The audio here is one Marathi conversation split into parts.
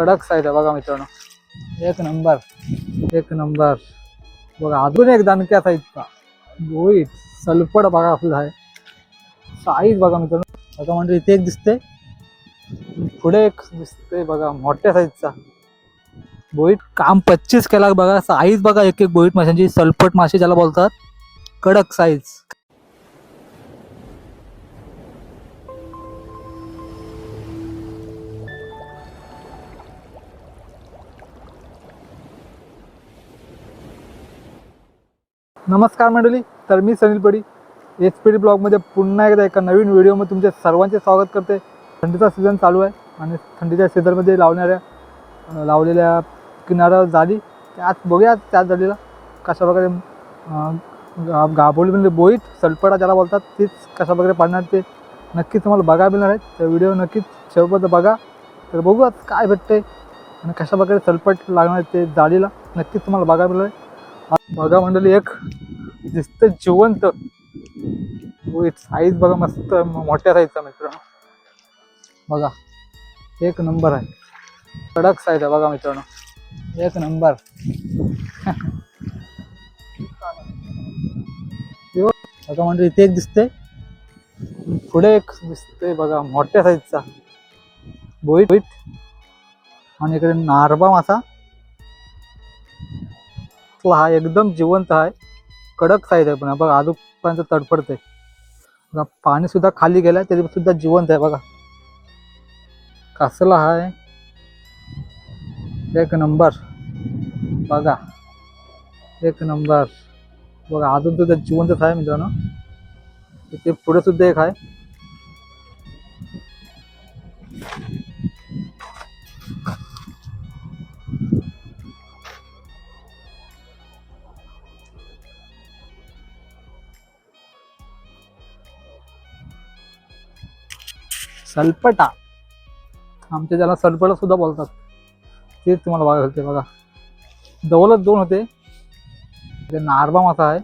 कडक साईज बघा मित्रांनो. एक नंबर एक नंबर. बघा अजून एक दणक्या साईजचा गोईट सलपड बघा आपलं आहे. साईज बघा मित्रांनो. बघा म्हणजे इथे एक दिसते पुढे एक दिसते बघा मोठ्या साईजचा. बोईट काम पच्चीस केला बघा. साईज बघा एक एक बोईट माशांची. सलपट मासे ज्याला बोलतात कडक साईज. नमस्कार मंडळी तर मी सनील पडी. एच पी डी ब्लॉगमध्ये पुन्हा एकदा एका नवीन व्हिडिओमध्ये तुमचे सर्वांचे स्वागत करते. थंडीचा सीझन चालू आहे आणि थंडीच्या सीझनमध्ये लावणाऱ्या लावलेल्या किनारा जाळी त्यात बघूया त्या जाळीला कशा प्रकारे गा- गाभोळी म्हणजे बोईट सलपडा ज्याला बोलतात तीच कशाप्रकारे पाडणार ते नक्कीच तुम्हाला बघायला मिळणार आहे. त्या व्हिडिओ नक्कीच शेवटपर्यंत बघा. तर बघूया काय भेटते आणि कशा प्रकारे सलपट लागणार आहे ते जाळीला नक्कीच तुम्हाला बघायला मिळणार आहे. बघा मंडळी एक दिसतं जिवंत. साईज बघा मस्त मोठ्या साईजचा मित्रांनो बघा एक नंबर आहे. कडक साईज आहे बघा मित्रांनो. एक नंबर. बघा म्हणजे इथे एक दिसते पुढे एक दिसते बघा मोठ्या साईजचा बोईट बोईट आणि इकडे नारबा मासा हा एकदम जिवंत आहे. कडक साईज आहे पण बघा आजूपर्यंत तडफडते बघा पाणी सुद्धा खाली गेलाय तरी सुद्धा जिवंत आहे बघा. कसला आहे. एक नंबर. बघा. एक नंबर. बघा अजून सुद्धा जिवंतच आहे मित्रांनो. इथे पुढे सुद्धा एक आहे. सलपटा. आमच्या ज्याला सलपटा सुद्धा बोलतात. तेच तुम्हाला बघायला होते बघा. दौलत दोन होते. ते नारबा मासा आहे.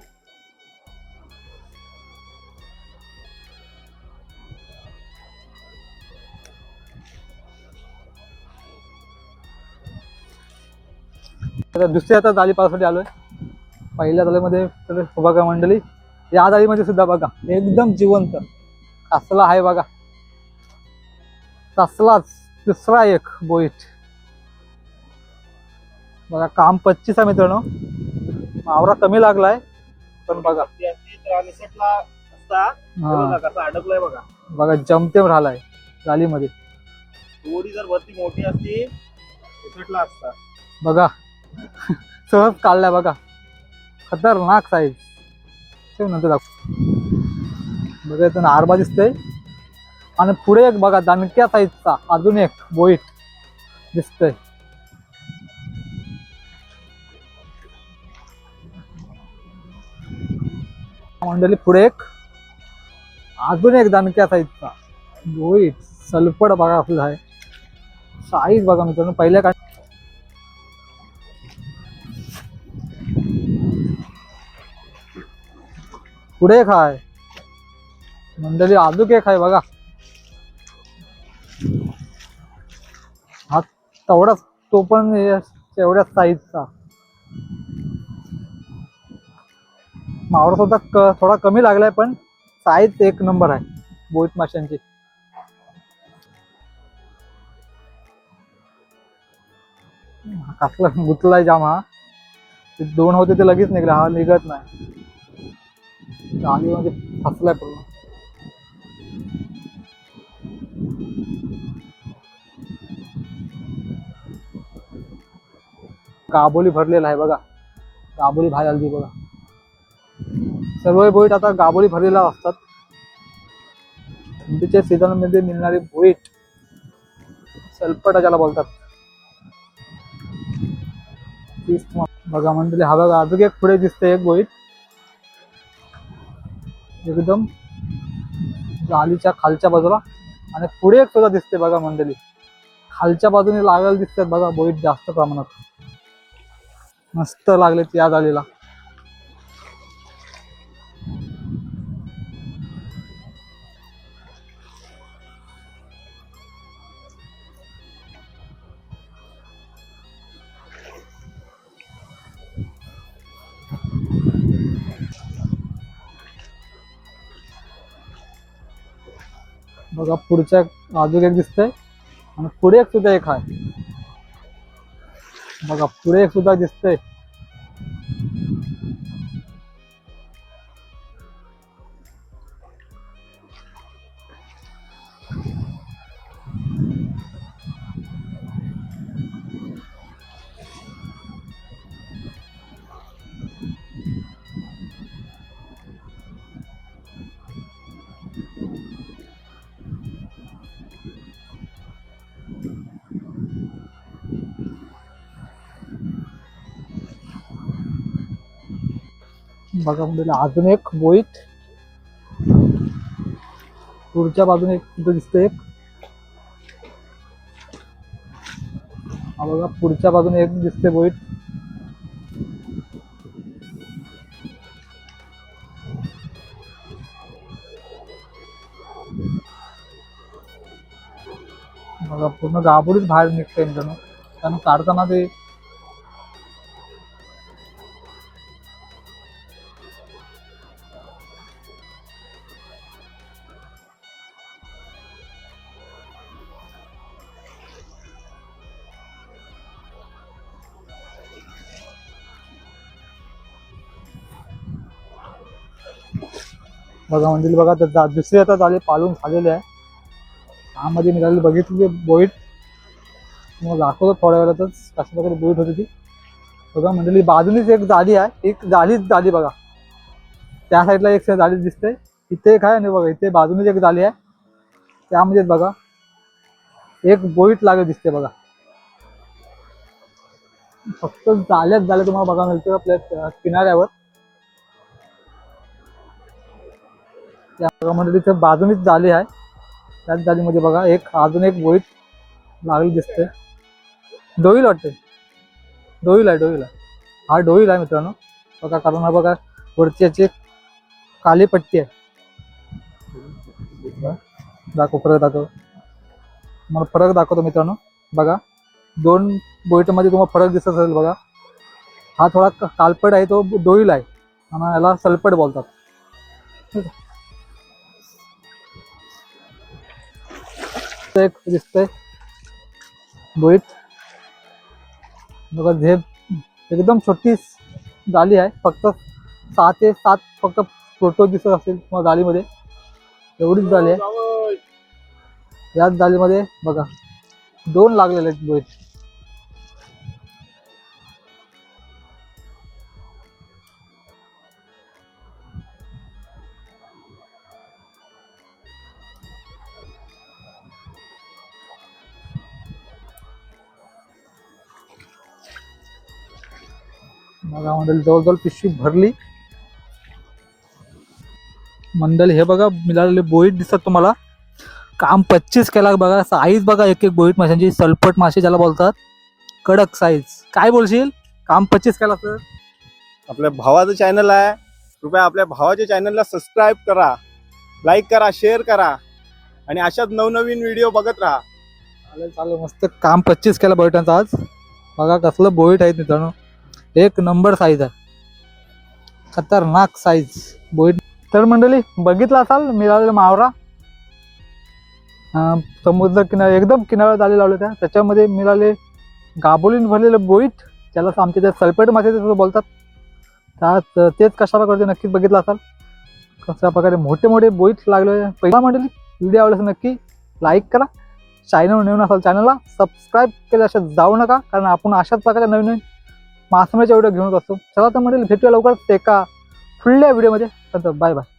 आता दुसऱ्या आता जाळी पावसाठी आलोय. पहिल्या जाळीमध्ये बघा मंडळी. या जाळीमध्ये सुद्धा बघा. एकदम जिवंत. असला आहे बघा. तसलाच दुसरा एक बोईट. बघा काम पच्चीस आहे मित्रांनो. आवरा कमी लागलाय पण बघा. अडकलाय बघा बघा जमतेम राहिलाय जालीमध्ये थोडी जर वरती मोठी असती निसटला असता बघा. सहज काढलाय बघा. खतरनाक साईज नंतर दाखव. बघा इथं आरबा दिसतंय. आणि पुढे एक बघा दणक्या साईजचा अजून एक बोईट दिसतंय. मंडळी पुढे एक अजून एक दणक्या साईजचा बोईट सलपड बघा आपला आहे. साईज बघा मित्रांनो पहिल्या का पुढे एक आहे. मंडळी अजून एक आहे बघा. तेवढाच तो पण एवढ्याच साईजचा मावळा सुद्धा क थोडा कमी लागलाय पण साईज एक नंबर आहे बोईत माशांची. कसला गुतलाय जाम. हा दोन होते ते लगेच निघले हा निघत नाही. आगीमध्ये फसलाय पूर्ण. गाबोली भरलेला आहे बघा. गाबोली बाहेर आली बघा. सर्व बोईट आता गाबोली भरलेला असतात. थंडीच्या सीझनमध्ये मिळणारे बोईट सलपटा ज्याला बोलतात बघा म्हणजे हा बघा अजून एक पुढे दिसते एक बोईट. एकदम जालीच्या खालच्या बाजूला. आणि पुढे एक सुद्धा दिसते बघा मंडळी. खालच्या बाजूने लागायला दिसतात बघा बोईट जास्त प्रमाणात. मस्त लागले या जाळीला. बघा पुढच्या बाजूला एक दिसतंय आणि पुढे एक सुद्धा एक आहे. बघा पुढे सुद्धा दिसतंय. बघा म्हणजे अजून एक बोईट पुढच्या बाजूने एक तिथं दिसतंय एक हा बघा पुढच्या बाजूने एक दिसते बोईट बघा पूर्ण गाभोडीच बाहेर निघते मित्रांनो कारण काढताना ते बघा म्हणजे बघा तर दुसरे दुसरी आता झाले पालून झालेले आहे. आमध्ये मिळाली बघितली बोईट मग दाखवतो थोड्या वेळातच कशा प्रकारे बोईट होती ती. बघा मंडळी बाजूनीच एक जाळी आहे. एक जाळीच जाली बघा. त्या साईडला एक जाळी दिसते. इथे एक आहे आणि बघा इथे बाजूनीच एक जाळी आहे. त्यामध्येच बघा एक बोईट लागेल दिसते बघा. फक्त जाल्याच जाल्या तुम्हाला बघा मिळतं आपल्या किनाऱ्यावर. त्या भागामध्ये तिथे बाजूनीच जाली आहे. त्याच जालीमध्ये बघा एक अजून एक बोईट लागली दिसते. डोईल वाटते. डोईल आहे डोईल आहे. हा डोईल आहे मित्रांनो. बघा कारण हा बघा वरची याची एक काली पट्टी आहे. दाखव फरक दाखव. मला फरक दाखवतो मित्रांनो. बघा दोन बोईटमध्ये तुम्हाला फरक दिसत असेल बघा. हा थोडा कालपट आहे तो डोईल आहे. आणि याला सलपट बोलतात. एक दिसतंय. बोईट बघा झेप एकदम छोटी जाली आहे. फक्त सहा ते सात फक्त फोटो दिसत असतील किंवा जालीमध्ये एवढीच झाली आहे. याच जालीमध्ये बघा दोन लागलेले आहेत बोईट बघा मंडळी जवळजवळ पिशवी भरली. मंडळी हे बघा मिळालेले बोईट दिसतात तुम्हाला. काम पच्चीस केला बघा साईज बघा एक एक बोईट माशांची सलपट मासे ज्याला बोलतात. कडक साईज काय बोलशील? काम पच्चीस केला सर आपल्या भावाचं चॅनल आहे. कृपया आपल्या भावाच्या चॅनलला सबस्क्राईब करा. लाईक करा शेअर करा. आणि अशाच नवनवीन व्हिडिओ बघत राहा. चालेल चालेल. मस्त काम पच्चीस केला बोईटांचा आज. बघा कसलं बोईट आहेत मित्रांनो. एक नंबर साईज आहे. खतरनाक साईज बोईट तर मंडळी बघितलं असाल मिळालेला मावरा. समुद्र किनारा एकदम किनाऱ्यात झाले लावले त्या त्याच्यामध्ये मिळाले गाबोलीन भरलेले बोईट ज्याला आमच्या त्या सल्पेट मासे बोलतात. त्यात तेच कशा करते नक्कीच बघितलं असाल. कशा प्रकारे मोठे मोठे बोईट लागले. पहिला मंडळी व्हिडिओ आवडला असेल नक्की लाईक करा. चॅनल नवीन असाल चॅनलला सबस्क्राईब अशा जाऊ नका. कारण आपण अशाच प्रकारे नवीन नवीन मासमाचे व्हिडिओ घेऊन असतो चला तर म्हणजे भेटूया लवकर एका पुढल्या व्हिडिओमध्ये बाय बाय.